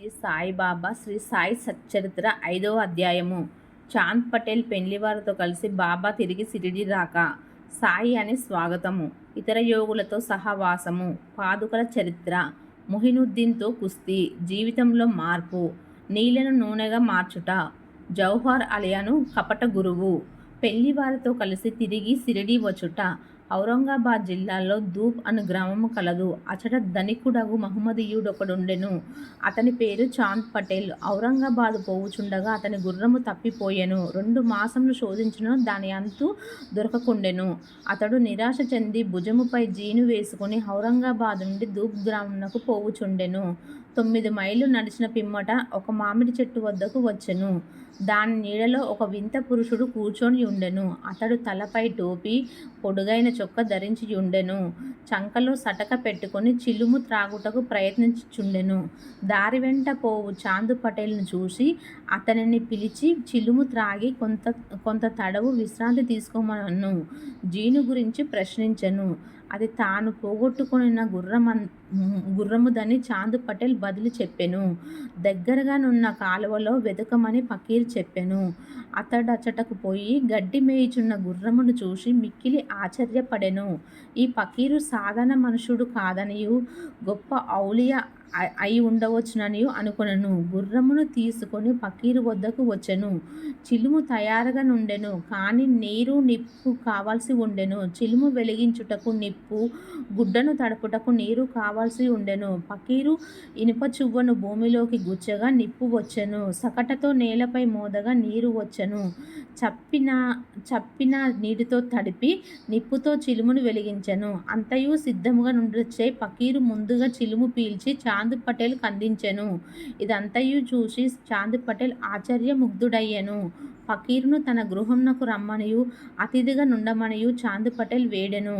శ్రీ సాయిబాబా శ్రీ సాయి సచ్చరిత్ర ఐదవ అధ్యాయము. చాంద్ పటేల్ పెళ్ళివారితో కలిసి బాబా తిరిగి సిరిడి రాక సాయి అని స్వాగతము. ఇతర యోగులతో సహవాసము పాదుకల చరిత్ర మొహినుద్దీన్తో కుస్తీ జీవితంలో మార్పు నీళ్ళను నూనెగా మార్చుట జౌహార్ అలియాను కపట గురువు పెళ్ళివారితో కలిసి తిరిగి సిరిడి వచ్చుట ఔరంగాబాద్ జిల్లాలో ధూప్ అను గ్రామము కలదు. అచట ధనికుడగు మహమ్మదీయుడొకడుండెను. అతని పేరు చాంద్ పటేల్. ఔరంగాబాద్ పోవుచుండగా అతని గుర్రము తప్పిపోయెను. రెండు మాసములు శోధించిన దాని అంతు దొరకకుండెను. అతడు నిరాశ చెంది భుజముపై జీను వేసుకుని ఔరంగాబాద్ నుండి ధూప్ గ్రామంకు పోవుచుండెను. తొమ్మిది మైళ్ళు నడిచిన పిమ్మట ఒక మామిడి చెట్టు వద్దకు వచ్చెను. దాని నీడలో ఒక వింత పురుషుడు కూర్చొని ఉండెను అతడు తలపై టోపీ పొడుగైన చొక్క ధరించి ఉండెను చంకలో సటక పెట్టుకొని చిలుము త్రాగుటకు ప్రయత్నించుచుండెను. దారి వెంట పోవు చాందు పటేల్ను చూసి అతనిని పిలిచి చిలుము త్రాగి కొంత కొంత తడవు విశ్రాంతి తీసుకోమను. జీను గురించి ప్రశ్నించెను. అది తాను పోగొట్టుకున్న గుర్రమన్ గుర్రముదని చాందు పటేల్ బదులు చెప్పెను. దగ్గరగానున్న కాలువలో వెతకమని ఫకీర్ చెప్పెను. అతడచటకు పోయి గడ్డి మేయుచున్న గుర్రమును చూసి మిక్కిలి ఆశ్చర్యపడెను. ఈ ఫకీరు సాధారణ మనుషుడు కాదనియు. గొప్ప ఔలియా అయి ఉండవచ్చునని అనుకొనను. గుర్రమును తీసుకొని పకీరు వద్దకు వచ్చెను. చిలుము తయారుగా నుండెను. కానీ నీరు నిప్పు కావాల్సి ఉండెను. చిలుము వెలిగించుటకు నిప్పు గుడ్డను తడుపుటకు నీరు కావాల్సి ఉండెను. పకీరు ఇనుప చువ్వను భూమిలోకి గుచ్చగా నిప్పు వచ్చెను. సకటతో నేలపై మోదగా నీరు వచ్చెను. చప్పిన చప్పిన నీటితో తడిపి నిప్పుతో చిలుమును వెలిగించెను. అంతయు సిద్ధముగా నుండొచ్చే పకీరు ముందుగా చిలుము పీల్చి చా చాంద్ పటేల్ కందించెను. ఇదంతయు చూసి చాంద్ పటేల్ ఆశ్చర్యముగ్ధుడయ్యను. ఫకీర్ను తన గృహంనకు రమ్మనియు అతిథిగా నుండమనియు చాంద్ పటేల్ వేడెను.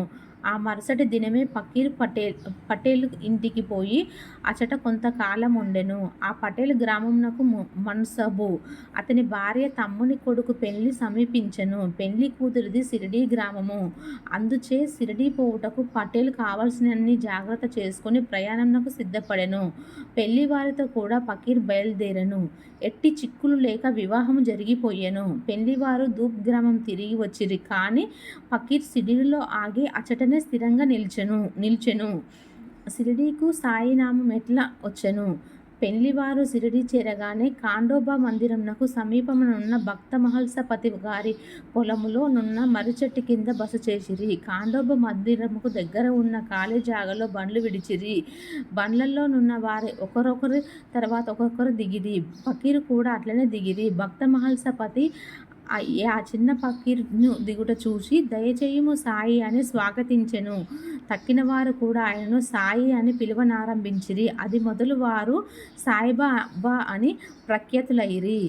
ఆ మరుసటి దినమే ఫకీర్ పటేల్ పటేల్ ఇంటికి పోయి అచట కొంతకాలం ఉండెను. ఆ పటేల్ గ్రామంనకు మన్సబు. అతని భార్య తమ్ముని కొడుకు పెళ్ళి సమీపించెను. పెళ్ళి కూతురిది సిరిడి గ్రామము. అందుచే సిరిడి పోవుటకు పటేల్ కావలసినన్ని జాగ్రత్త చేసుకుని ప్రయాణంనకు సిద్ధపడెను. పెళ్ళి వారితో కూడా ఫకీర్ బయలుదేరను. ఎట్టి చిక్కులు లేక వివాహం జరిగిపోయెను. పెళ్ళివారు దూప్ గ్రామం తిరిగి వచ్చిరి. కానీ ఫకీర్ సిడిలో ఆగి అచట అచటనే స్థిరంగా నిల్చెను నిల్చెను. సిరిడీకు సాయినామం ఎట్లా వచ్చెను? పెళ్ళివారు సిరిడి చేరగానే కాండోబా మందిరంనకు సమీపమునున్న భక్త మహల్సపతి గారి పొలములో నున్న మరుచెట్టు కింద బస చేసిరి. కాండోబా మందిరముకు దగ్గర ఉన్న ఖాళీ జాగలో బండ్లు విడిచిరి. బండ్లలో నున్న వారి ఒకరొకరు తర్వాత ఒక్కొక్కరు దిగిరి. ఫకీరు కూడా అట్లనే దిగిరి. భక్త మహల్సపతి ఆ చిన్న పకీర్ను దిగుట చూసి దయచేయుము సాయి అని స్వాగతించెను. తక్కిన వారు కూడా ఆయనను సాయి అని పిలువనారంభించిరి. అది మొదలు వారు సాయిబాబా అని ప్రఖ్యాతులైరి.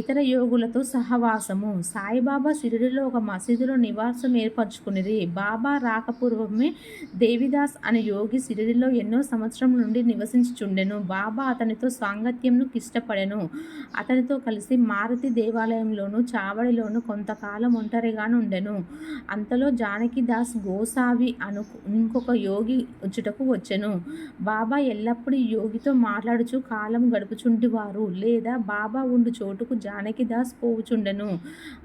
ఇతర యోగులతో సహవాసము. సాయిబాబా సిరిడిలో ఒక మసీదులో నివాసం ఏర్పరచుకునిది బాబా రాకపూర్వమే దేవిదాస్ అనే యోగి సిరిడిలో ఎన్నో సంవత్సరం నుండి నివసించుచుండెను. బాబా అతనితో సాంగత్యంను ఇష్టపడెను అతనితో కలిసి మారుతి దేవాలయంలోను చావడిలోను కొంతకాలం ఒంటరిగా ఉండెను అంతలో జానకిదాస్ గోసావి అను ఇంకొక యోగి వచ్చుటకు వచ్చెను. బాబా ఎల్లప్పుడూ యోగితో మాట్లాడుచు కాలం గడుపుచుంటివారు. లేదా బాబా ఉండు చోటుకు జానకిదాస్ పోవుచుండెను.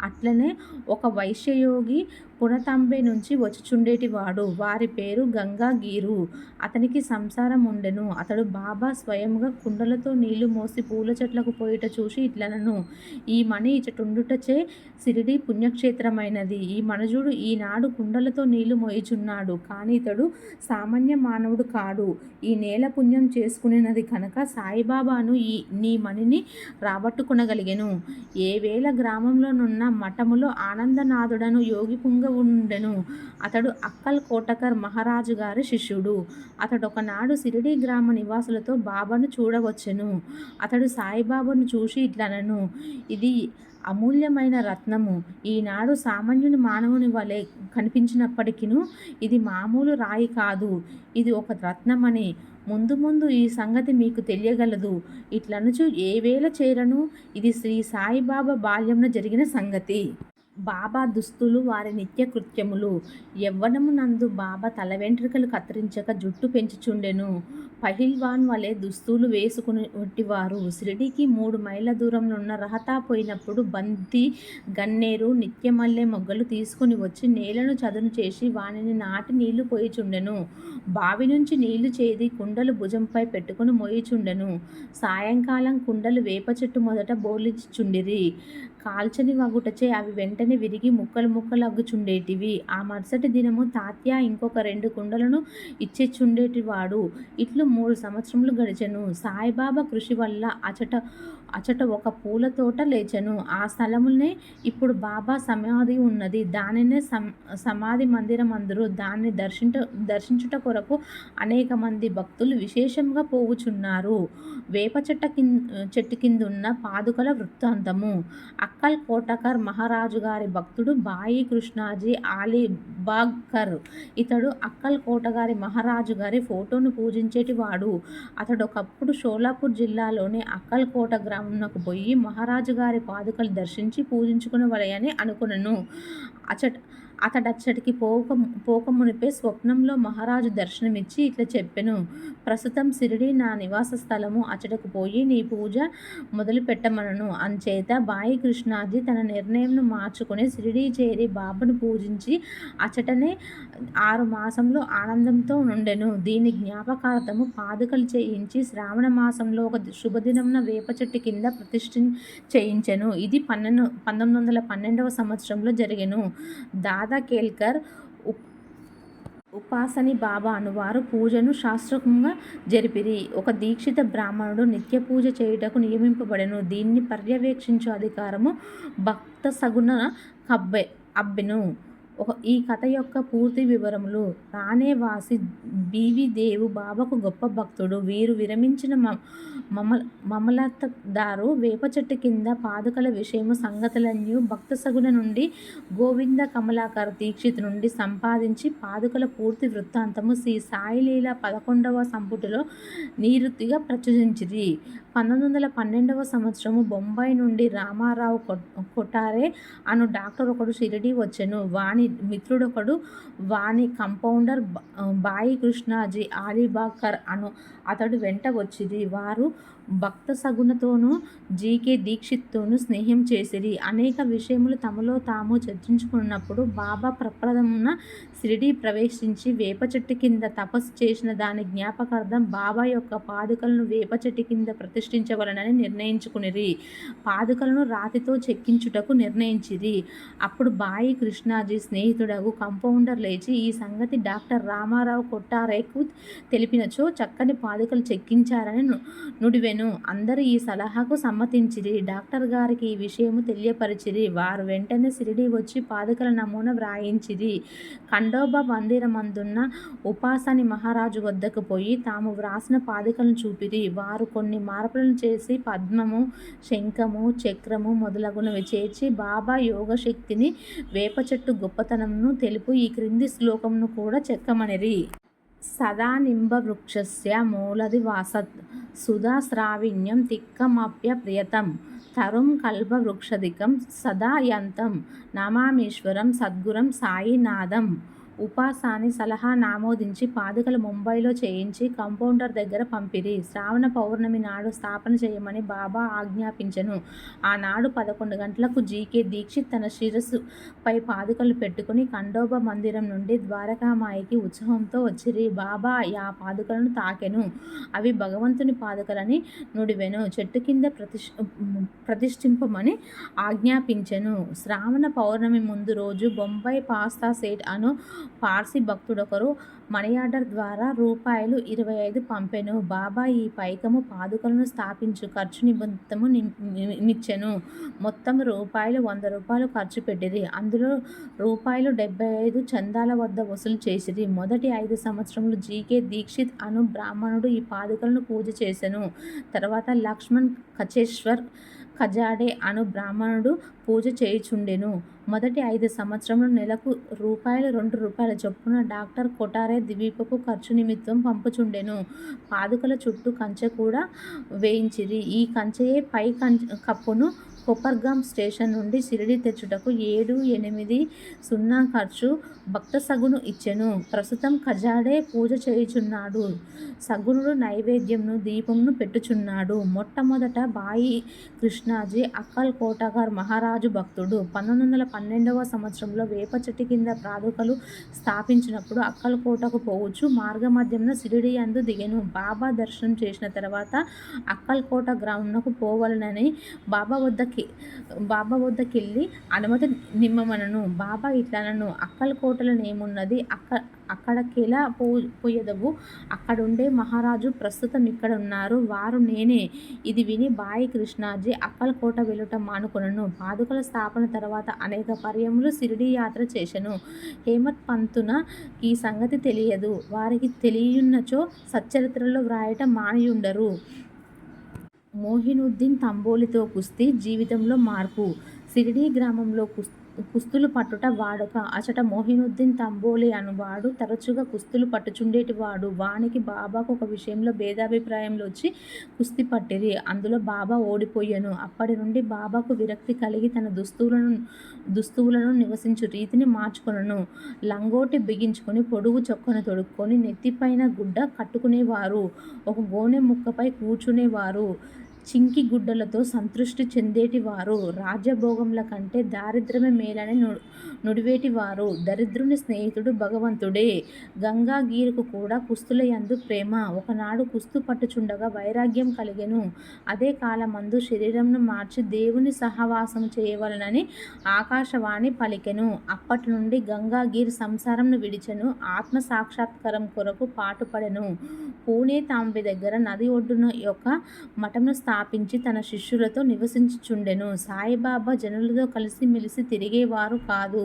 అట్లనే ఒక వైశ్యయోగి పునతంబే నుంచి వచ్చుచుండేటివాడు వారి పేరు గంగాగీరు అతనికి సంసారం ఉండెను. అతడు బాబా స్వయంగా కుండలతో నీళ్ళు మోసి పూల చెట్లకు పోయిట చూసి ఇట్లనను. ఈ మణి ఇచటుండుటచే సిరిడి పుణ్యక్షేత్రమైనది. ఈ మనుజుడు ఈనాడు కుండలతో నీళ్ళు మోయిచున్నాడు. కానీ ఇతడు సామాన్య మానవుడు కాడు. ఈ నేల పుణ్యం చేసుకునేది కనుక సాయిబాబాను ఈ నీ మణిని రాబట్టుకునగలిగెను. ఏ వేళ గ్రామంలోనున్న మఠములో ఆనందనాథుడను యోగి పుంగ ఉండెను. అతడు అక్కల్ కోటకర్ మహారాజు గారి శిష్యుడు. అతడు ఒకనాడు సిరిడి గ్రామ నివాసులతో బాబాను చూడవచ్చెను. అతడు సాయిబాబాను చూసి ఇట్లనను. ఇది అమూల్యమైన రత్నము. ఈనాడు సామాన్యుని మానవుని వలె కనిపించినప్పటికీ ఇది మామూలు రాయి కాదు. ఇది ఒక రత్నమని. ముందు ముందు ఈ సంగతి మీకు తెలియగలదు. ఇట్లనుచు ఏ వేళ చేరను? ఇది శ్రీ సాయిబాబా బాల్యంలో జరిగిన సంగతి. బాబా దుస్తులు వారి నిత్య కృత్యములు. యవ్వనమునందు బాబా తల వెంట్రుకలు కత్తిరించక జుట్టు పెంచుచుండెను. పహిల్వాన్ వలె దుస్తులు వేసుకునేటివారు షిరిడికి మూడు మైళ్ళ దూరంలో ఉన్న రహతా పోయినప్పుడు బంతి గన్నేరు నిత్యమల్లె మొగ్గలు తీసుకుని వచ్చి నేలను చదును చేసి వానిని నాటి నీళ్ళు పోయిచుండెను. బావి నుంచి నీళ్ళు చేది కుండలు భుజంపై పెట్టుకుని మోయిచుండెను. సాయంకాలం కుండలు వేప చెట్టు మొదట బోర్లిచుండిరి. కాల్చని వగుటచే అవి వెంటనే విరిగి ముక్కలు ముక్కలు అగ్గుచుండేటివి. ఆ మరుసటి దినము తాత్య ఇంకొక రెండు కుండలను ఇచ్చేచుండేటివాడు. ఇట్లు మూడు సంవత్సరములు గడిచెను. సాయిబాబా కృషి వల్ల అచట అచట ఒక పూల తోట లేచెను. ఆ స్థలమునే ఇప్పుడు బాబా సమాధి ఉన్నది. దానినే సమాధి మందిరం అందరూ దాన్ని దర్శించ దర్శించుట కొరకు అనేక మంది భక్తులు విశేషంగా పోవుచున్నారు. వేప చెట్ట కింద చెట్టు కిందున్న పాదుకల వృత్తాంతము. అక్కల్ కోటకర్ మహారాజు గారి భక్తుడు బాయి కృష్ణాజీ ఆలీబాగ్కర్. ఇతడు అక్కల్ కోట గారి మహారాజు గారి ఫోటోను పూజించేటివాడు. అతడు ఒకప్పుడు షోలాపూర్ జిల్లాలోని అక్కల్ కోట గ్రామంలోకి పోయి మహారాజు గారి పాదుకలు దర్శించి పూజించుకునవలెనని అనుకునెను. అచట అతడచ్చటికి పోక పోకమునిపే స్వప్నంలో మహారాజు దర్శనమిచ్చి ఇట్లా చెప్పెను. ప్రస్తుతం సిరిడి నా నివాస స్థలము. అచ్చటకు పోయి నీ పూజ మొదలు పెట్టమనను అంచేత బాయి కృష్ణాజీ తన నిర్ణయంను మార్చుకుని సిరిడి చేరి బాబాను పూజించి అచటనే ఆరు మాసంలో ఆనందంతో నుండెను దీని జ్ఞాపకార్థము పాదుకలు చేయించి శ్రావణ మాసంలో ఒక శుభదినంన వేప చెట్టు కింద ప్రతిష్ఠ చేయించెను. ఇది పన్నెండు పంతొమ్మిది వందల పన్నెండవ సంవత్సరంలో జరిగెను. దాదా కేల్కర్ ఉపాసని బాబా అనువారు పూజను శాస్త్రకంగా జరిపిరి. ఒక దీక్షిత బ్రాహ్మణుడు నిత్య పూజ చేయుటకు నియమింపబడెను. దీన్ని పర్యవేక్షించు అధికారము భక్త సగుణ కబ్బె అబ్బెను. ఈ కథ యొక్క పూర్తి వివరములు. రాణేవాసి బీవి దేవు బాబాకు గొప్ప భక్తుడు. వీరు విరమించిన మ మమ మమలతదారు వేప చెట్టు కింద పాదుకల విషయము సంగతులన్నీ భక్త సగుణ నుండి గోవింద కమలాకర్ దీక్షిత్ నుండి సంపాదించి పాదుకల పూర్తి వృత్తాంతము శ్రీ సాయిలీల పదకొండవ సంపుటిలో నీరుతిగా ప్రచురించిరి. పంతొమ్మిది వందల పన్నెండవ సంవత్సరము బొంబాయి నుండి రామారావు కొటారే అను డాక్టర్ ఒకడు షిరిడి వచ్చాను. వాని మిత్రుడొకడు వాని కంపౌండర్ బాయి కృష్ణాజీ ఆలీబాకర్ అను అతడు వెంట వచ్చిరి. వారు భక్త సగుణతోనూ జీకే దీక్షిత్తోనూ స్నేహం చేసిరి. అనేక విషయములు తమలో తాము చర్చించుకున్నప్పుడు బాబా ప్రప్రథమున షిరిడి ప్రవేశించి వేప చెట్టు కింద తపస్సు చేసిన దాని జ్ఞాపకార్థం బాబా యొక్క పాదుకలను వేప చెట్టు కింద ప్రతిష్ఠించవలనని నిర్ణయించుకునిరి. పాదుకలను రాతితో చెక్కించుటకు నిర్ణయించిరి. అప్పుడు బాయి కృష్ణాజీ స్నేహితుడకు కంపౌండర్ లేచి ఈ సంగతి డాక్టర్ రామారావు కొట్టారేకు తెలిపినచో చక్కని పాదుకలు చెక్కించారని నుడివెను. అందరూ ఈ సలహాకు సమ్మతించిరి. డాక్టర్ గారికి ఈ విషయము తెలియపరిచిరి. వారు వెంటనే సిరిడి వచ్చి పాదుకల నమూనా వ్రాయించిరి. ఖండోబా మందిరమందున్న ఉపాసని మహారాజు వద్దకు పోయి తాము వ్రాసిన పాదుకలను చూపిరి. వారు కొన్ని స్థాపనలు చేసి పద్మము శంఖము చక్రము మొదలగునవి చేర్చి బాబా యోగశక్తిని వేప చెట్టు గొప్పతనంను తెలుపు ఈ క్రింది శ్లోకమును కూడా చెక్కమనిరి. సుధా శ్రావీణ్యం తిక్కమాప్య ప్రయతం తరుం కల్పవృక్షదికం సదాయంతం నమామీశ్వరం సద్గురం సాయినాథం. ఉపాసాని సలహా నామోదించి పాదుకలు ముంబైలో చేయించి కంపౌండర్ దగ్గర పంపిరి. శ్రావణ పౌర్ణమి నాడు స్థాపన చేయమని బాబా ఆజ్ఞాపించెను. ఆనాడు పదకొండు గంటలకు జీకే దీక్షిత్ తన శిరస్సుపై పాదుకలు పెట్టుకుని ఖండోబా మందిరం నుండి ద్వారకామాయికి ఉత్సవంతో వచ్చిరి. బాబా ఆ పాదుకలను తాకెను. అవి భగవంతుని పాదుకలని నుడివెను. చెట్టు కింద ప్రతిష్ ప్రతిష్ఠింపమని ఆజ్ఞాపించెను. శ్రావణ పౌర్ణమి ముందు రోజు బొంబాయి పాస్తా సేట్ అను పార్సీ భక్తుడొకరు మనీ ఆర్డర్ ద్వారా రూపాయలు ఇరవై ఐదు పంపెను. బాబా ఈ పైకము పాదుకలను స్థాపించు. ఖర్చు నిమిత్తము నిచ్చెను మొత్తం రూపాయలు వంద రూపాయలు ఖర్చు పెట్టిది అందులో రూపాయలు డెబ్బై ఐదు చందాల వద్ద వసూలు చేసిది మొదటి ఐదు సంవత్సరములు జీకే దీక్షిత్ అను బ్రాహ్మణుడు ఈ పాదుకలను పూజ చేశాను తర్వాత లక్ష్మణ్ కచేశ్వర్ ఖజాడే అను బ్రాహ్మణుడు పూజ చేయుచుండెను. మొదటి ఐదు సంవత్సరములు నెలకు రూపాయలు రెండు రూపాయల చొప్పున డాక్టర్ కొటారే ద్వీపపు ఖర్చు నిమిత్తం పంపుచుండెను. పాదుకల చుట్టూ కంచె కూడా వేయించిరి. ఈ కంచెయే పై కంచె కప్పును కొప్పర్గాం స్టేషన్ నుండి షిరిడి తెచ్చుటకు ఏడు ఎనిమిది సున్నా ఖర్చు భక్త సగును ఇచ్చెను. ప్రస్తుతం కజాడే పూజ చేయుచున్నాడు. సగునుడు నైవేద్యంను దీపంను పెట్టుచున్నాడు. మొట్టమొదట బాయి కృష్ణాజీ అక్కల్ కోటగార్ మహారాజు భక్తుడు. పంతొమ్మిది వందల పన్నెండవ సంవత్సరంలో వేప చెట్టు కింద ప్రాదుకలు స్థాపించినప్పుడు అక్కల్ కోటకు పోవచ్చు. మార్గమధ్యంలో సిరిడి అందు దిగెను. బాబా దర్శనం చేసిన తర్వాత అక్కల్ కోట గ్రామంకు పోవాలనని బాబా వద్ద వద్దకి బాబా వద్దకెళ్ళి అనుమతి నిమ్మమనను. బాబా ఇట్లనను. అక్కల్ కోటలోనేమున్నది అక్క అక్కడకెలా పో పోయదవు అక్కడుండే మహారాజు ప్రస్తుతం ఇక్కడ ఉన్నారు వారు నేనే. ఇది విని బాయి కృష్ణాజీ అక్కల్ కోట వెళ్ళుట మానుకొనను. పాదుకల స్థాపన తర్వాత అనేక పర్యములు షిరిడీ యాత్ర చేశను. హేమత్ పంతున ఈ సంగతి తెలియదు. వారికి తెలియన్నచో సచ్చరిత్రలో వ్రాయటం మానియుండరు. మోహినుద్దీన్ తంబోలితో కుస్తీ జీవితంలో మార్పు. షిరిడీ గ్రామంలో కుస్తీ కుస్తులు పట్టుట వాడుక. అచట మోహినుద్దీన్ తంబోలి అనువాడు తరచుగా కుస్తులు పట్టుచుండేటివాడు వానికి బాబాకు ఒక విషయంలో భేదాభిప్రాయంలో వచ్చి కుస్తీ పట్టిరి. అందులో బాబా ఓడిపోయెను. అప్పటి నుండి బాబాకు విరక్తి కలిగి తన దుస్తువులను దుస్తువులను నివసించు రీతిని మార్చుకొనను. లంగోటి బిగించుకొని పొడుగు చొక్కను తొడుక్కొని నెత్తిపైన గుడ్డ కట్టుకునేవారు. ఒక గోనె ముక్కపై కూర్చునేవారు. చింకి గుడ్డలతో సంతృష్టి చెందేటివారు రాజభోగముల కంటే దారిద్ర్యమే మేలని ను నుడివేటివారు దరిద్రుని స్నేహితుడు భగవంతుడే. గంగాగీరుకు కూడా కుస్తుల యందు ప్రేమ. ఒకనాడు కుస్తు పట్టుచుండగా వైరాగ్యం కలిగెను. అదే కాలమందు శరీరంను మార్చి దేవుని సహవాసం చేయవలనని ఆకాశవాణి పలికెను. అప్పటి నుండి గంగాగీర్ సంసారంను విడిచెను. ఆత్మ సాక్షాత్కారం కొరకు పాటుపడెను. పూణే తాంబి దగ్గర నది ఒడ్డున యొక్క మఠమును స్థాపించి తన శిష్యులతో నివసించుచుండెను. సాయిబాబా జనులతో కలిసి మెలిసి తిరిగేవారు కాదు.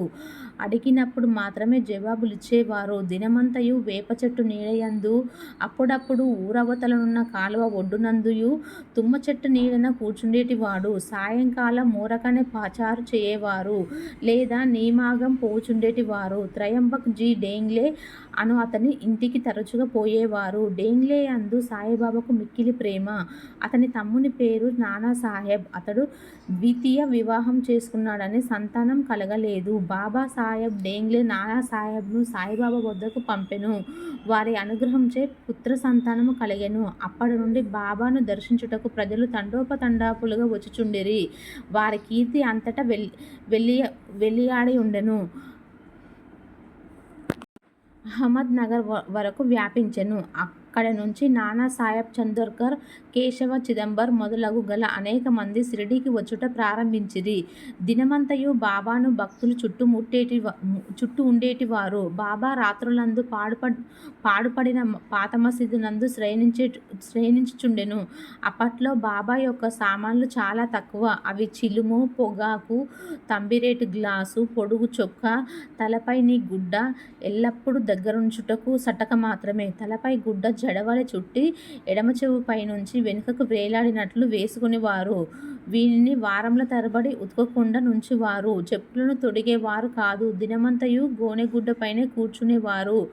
అడిగినప్పుడు మాత్రమే జవాబులిచ్చేవారు. దినమంతయు వేప చెట్టు నీడయందు అప్పుడప్పుడు ఊరవతలనున్న కాలువ ఒడ్డునందుయు తుమ్మ చెట్టు నీడన కూర్చుండేటివాడు. సాయంకాలం మూరకనే పాచారు చేయవారు. లేదా నీమాగం పోచుండేటివారు. త్రయంబక్ జీ డేంగ్లే అను అతని ఇంటికి తరచుగా పోయేవారు. డేంగ్లే అందు సాయిబాబాకు మిక్కిలి ప్రేమ. అతని తమ్ముని పేరు నానా సాహెబ్ అతడు ద్వితీయ వివాహం చేసుకున్నాడని సంతానం కలగలేదు. బాబా సాహెబ్ డేంగ్లే నానాసాహెబ్ను సాయిబాబా వద్దకు పంపెను. వారి అనుగ్రహంచే పుత్ర సంతానము కలిగెను. అప్పటి నుండి బాబాను దర్శించుటకు ప్రజలు తండోపతండాపులుగా వచ్చుచుండిరి. వారి కీర్తి అంతటా వెల్ వెళ్ళి వెళ్ళియాడి ఉండెను. అహ్మద్ నగర్ వరకు వ్యాపించెను. అక్కడ నుంచి నానా సాహెబ్ చందోర్కర్ కేశవ చిదంబర్ మొదలగు గల అనేక మంది షిరిడీకి వచ్చుట ప్రారంభించిరి. దినమంతయు బాబాను భక్తులు చుట్టుముట్టేటి చుట్టూ ఉండేటివారు. బాబా రాత్రులందు పాడుప పాడుపడిన పాత మసీదు నందు శ్రయనించే శ్రయనించుచుండెను. అప్పట్లో బాబా యొక్క సామాన్లు చాలా తక్కువ. అవి చిలుము పొగాకు తంబిరేటు గ్లాసు పొడుగు చొక్క తలపై నీ గుడ్డ ఎల్లప్పుడూ దగ్గరుంచుటకు సటక మాత్రమే. తలపై గుడ్డ జడవలె చుట్టి ఎడమ చెవు పైనుంచి వెనుకకు వేలాడినట్లు వేసుకునేవారు. వీనిని వారముల తరబడి ఉతకకుండా నుంచివారు. చెప్పులను తొడిగేవారు కాదు. దినమంతయు గోనెగుడ్డపైనే కూర్చునేవారు.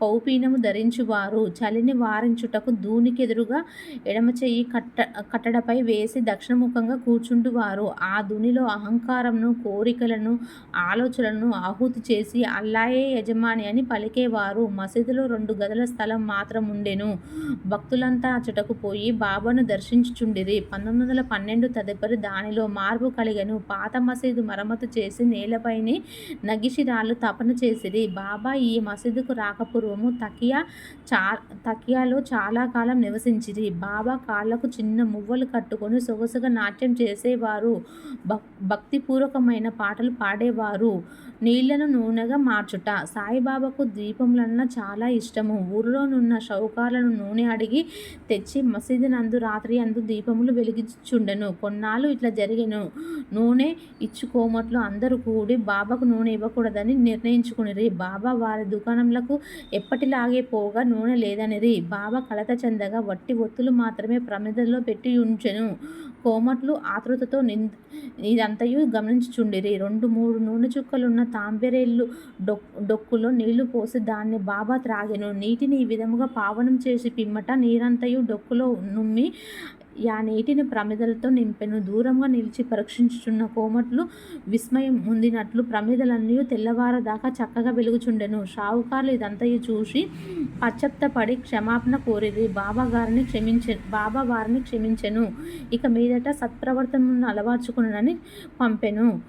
కౌపీనము ధరించువారు. చలిని వారించుటకు దూనికెదురుగా ఎడమ చెయ్యి కట్ట కట్టడపై వేసి దక్షిణముఖంగా కూర్చుండువారు. ఆ దునిలో అహంకారంను కోరికలను ఆలోచనలను ఆహుతి చేసి అల్లాయే యజమాని అని పలికేవారు. మసీదులో రెండు గదుల స్థలం మాత్రం ఉండెను భక్తులంతా అచ్చటకు పోయి బాబాను దర్శించుచుండిరి. పంతొమ్మిది వందల పన్నెండు తదుపరి దానిలో మార్పు కలిగను. పాత మసీదు మరమ్మతు చేసి నేలపైనే నగిషిరాళ్ళు తపన చేసిరి. బాబా ఈ మసీదుకు రాకపూర్వము తకియా చా తకియాలో చాలా కాలం నివసించిరి. బాబా కాళ్ళకు చిన్న మువ్వలు కట్టుకొని సొగసుగా నాట్యం చేసేవారు. భక్ భక్తిపూర్వకమైన పాటలు పాడేవారు. నీళ్ళను నూనెగా మార్చుట. సాయిబాబాకు దీపములన్న చాలా ఇష్టము. ఊరిలోనున్న షౌకాలను నూనె అడిగి తెచ్చి మసీదు నందు రాత్రి అందు దీపములు వెలిగించుండెను కొన్నాళ్ళు ఇట్లా జరిగాను నూనె ఇచ్చుకోమట్లు అందరూ కూడి బాబాకు నూనె ఇవ్వకూడదని నిర్ణయించుకునిరి బాబా వారి దుకాణంలకు ఎప్పటిలాగే పోగా నూనె లేదనిరి బాబా కలత చెందగా వట్టి ఒత్తులు మాత్రమే ప్రమిదలో పెట్టి ఉంచెను. కోమట్లు ఆతృతతో నిన్ ఇదంతయు గమనించుచుండిరి. రెండు మూడు నూనె చుక్కలున్న తాంబెరేళ్ళు డొక్ డొక్కులో నీళ్ళు పోసి దాన్ని బాబా త్రాగెను. నీటిని ఈ విధముగా పావనం చేసి పిమ్మట నీరంతయు డొక్కులో నుమ్మి యా నీటిని ప్రమిదలతో నింపెను. దూరంగా నిలిచి పరీక్షించుచున్న కోమట్లు విస్మయం ముందినట్లు ప్రమిదలన్నీ తెల్లవారదాకా చక్కగా వెలుగుచుండెను. షావుకారులు ఇదంతయు చూసి పశ్చత్తపడి క్షమాపణ కోరిది బాబా గారిని క్షమించె బాబా వారిని క్షమించెను. ఇక మీదట సత్ప్రవర్తనను అలవార్చుకునని పంపెను.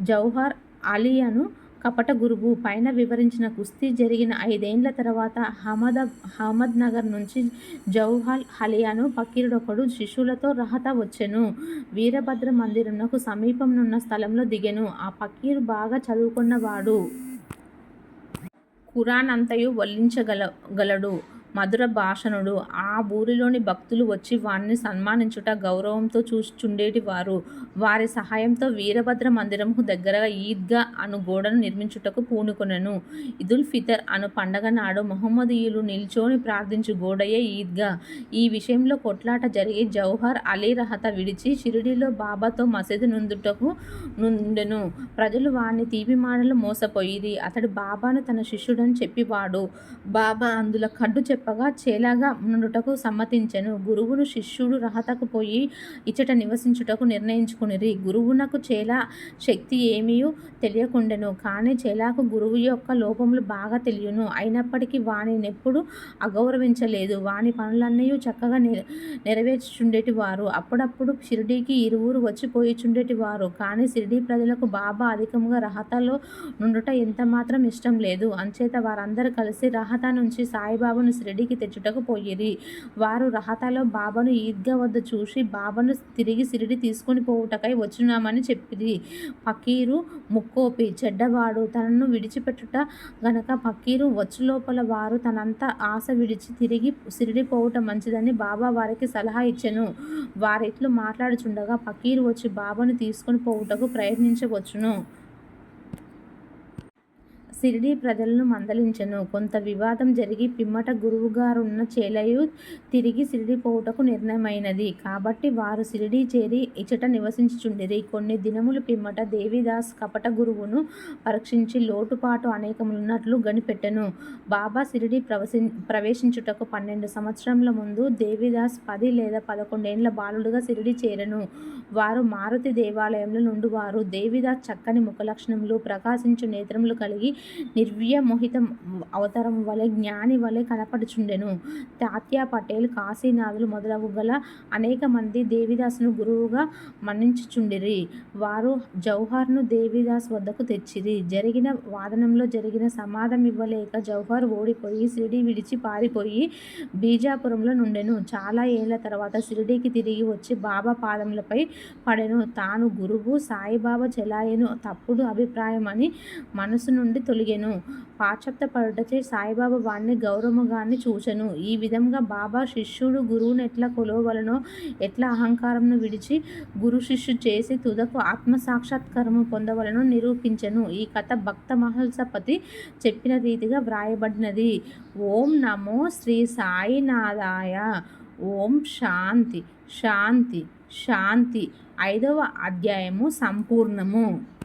జౌహర్ అలియను కపట గురువు. పైన వివరించిన కుస్తీ జరిగిన ఐదేండ్ల తర్వాత హమద అహ్మద్ నగర్ నుంచి జౌహల్ హలియాను ఫకీరుడొకడు శిష్యులతో రహత వచ్చెను. వీరభద్ర మందిరంకు సమీపంనున్న స్థలంలో దిగెను. ఆ ఫకీరు బాగా చదువుకున్నవాడు. ఖురాన్ అంతయు వల్లించగల గలడు. మధుర భాషణుడు ఆ ఊరిలోని భక్తులు వచ్చి వారిని సన్మానించుట గౌరవంతో చూచుచుండేటి వారు. వారి సహాయంతో వీరభద్ర మందిరంకు దగ్గరగా ఈద్గా అను గోడను నిర్మించుటకు పూనుకొనెను. ఇదుల్ ఫితర్ అను పండగ నాడు మహమ్మదీయులు నిల్చొని ప్రార్థించు గోడయే ఈద్గా. ఈ విషయంలో కొట్లాట జరిగి జౌహర్ అలీ రహత విడిచి షిరిడీలో బాబాతో మసీదు నుందుటకు నుండెను. ప్రజలు వారిని తీపి మాటలు మోసపోయిరి. అతడు బాబాను తన శిష్యుడని చెప్పివాడు. బాబా అందులో కడ్డు చెప్పగా చేలాగా నుండుటకు సమ్మతించెను. గురువును శిష్యుడు రహతకు పోయి ఇచ్చట నివసించుటకు నిర్ణయించుకునిరి. గురువునకు చేలా శక్తి ఏమీయూ? తెలియకుండెను. కానీ చేలాకు గురువు యొక్క లోపములు బాగా తెలియను. అయినప్పటికీ వానినెప్పుడు అగౌరవించలేదు. వాని పనులన్నీ చక్కగా నెరవేర్చుండేటివారు వారు అప్పుడప్పుడు షిరిడీకి ఇరువురు వచ్చి వారు కానీ షిరిడీ ప్రజలకు బాబా అధికంగా రహతలో నుండుట ఎంతమాత్రం ఇష్టం లేదు. అంచేత వారందరూ కలిసి రహత నుంచి సాయిబాబాను షిరిడీకి తెచ్చుటకు పోయిరి. వారు రహతలో బాబాను ఈద్గా వద్ద చూసి బాబాను తిరిగి షిరిడి తీసుకొని పోవుటకై వచ్చినామని చెప్పిరి. ఫకీరు ముక్కోపి చెడ్డవాడు తనను విడిచిపెట్టుట గనక ఫకీరు వచ్చు లోపల వారు తనంత ఆశ విడిచి తిరిగి సిరిడిపోవటం మంచిదని బాబా వారికి సలహా ఇచ్చెను. వారిట్లు మాట్లాడుచుండగా ఫకీరు వచ్చి బాబాను తీసుకొని పోవుటకు ప్రయత్నించవచ్చును షిరిడీ ప్రజలను మందలించెను. కొంత వివాదం జరిగి పిమ్మట గురువుగారున్న చేలయు తిరిగి సిరిడి పోవుటకు నిర్ణయమైనది. కాబట్టి వారు షిరిడీ చేరి ఇచట నివసించుచుండిరి. కొన్ని దినములు పిమ్మట దేవిదాస్ కపట గురువును పరీక్షించి లోటుపాటు అనేకములున్నట్లు గనిపెట్టెను బాబా షిరిడీ ప్రవసి ప్రవేశించుటకు పన్నెండు సంవత్సరముల ముందు దేవిదాస్ పది లేదా పదకొండేండ్ల బాలుడుగా సిరిడి చేరెను. వారు మారుతి దేవాలయంలో నుండి వారు దేవిదాస్ చక్కని ముఖలక్షణములు ప్రకాశించు నేత్రములు కలిగి నిర్వ్యమోహిత అవతారం వలె జ్ఞాని వలె కనపడుచుండెను. తాత్యా పటేల్ కాశీనాథులు మొదలగు గల అనేక మంది దేవిదాసును గురువుగా మన్నించుచుండిరి. వారు జౌహర్ను దేవిదాస్ వద్దకు తెచ్చిరి. జరిగిన వాదనంలో జరిగిన సమాధం ఇవ్వలేక జౌహర్ ఓడిపోయి షిరిడి విడిచి పారిపోయి బీజాపురంలో నుండెను. చాలా ఏళ్ళ తర్వాత షిరిడీకి తిరిగి వచ్చి బాబా పాదములపై పడెను. తాను గురువు సాయిబాబా చెలాయను తప్పుడు అభిప్రాయం అని మనసు నుండి తొలిగెను. పాశ్చాత్యపడుటచే సాయిబాబా వాణ్ణి గౌరవముగాన్ని చూచెను. ఈ విధంగా బాబా శిష్యుడు గురువును ఎట్లా కొలవలనో ఎట్లా అహంకారంను విడిచి గురు శిష్యు చేసి తుదకు ఆత్మసాక్షాత్కారము పొందవలనో నిరూపించెను. ఈ కథ భక్త మహల్సపతి చెప్పిన రీతిగా వ్రాయబడినది. ఓం నమో శ్రీ సాయినాథాయ. ఓం శాంతి శాంతి శాంతి. ఐదవ అధ్యాయము సంపూర్ణము.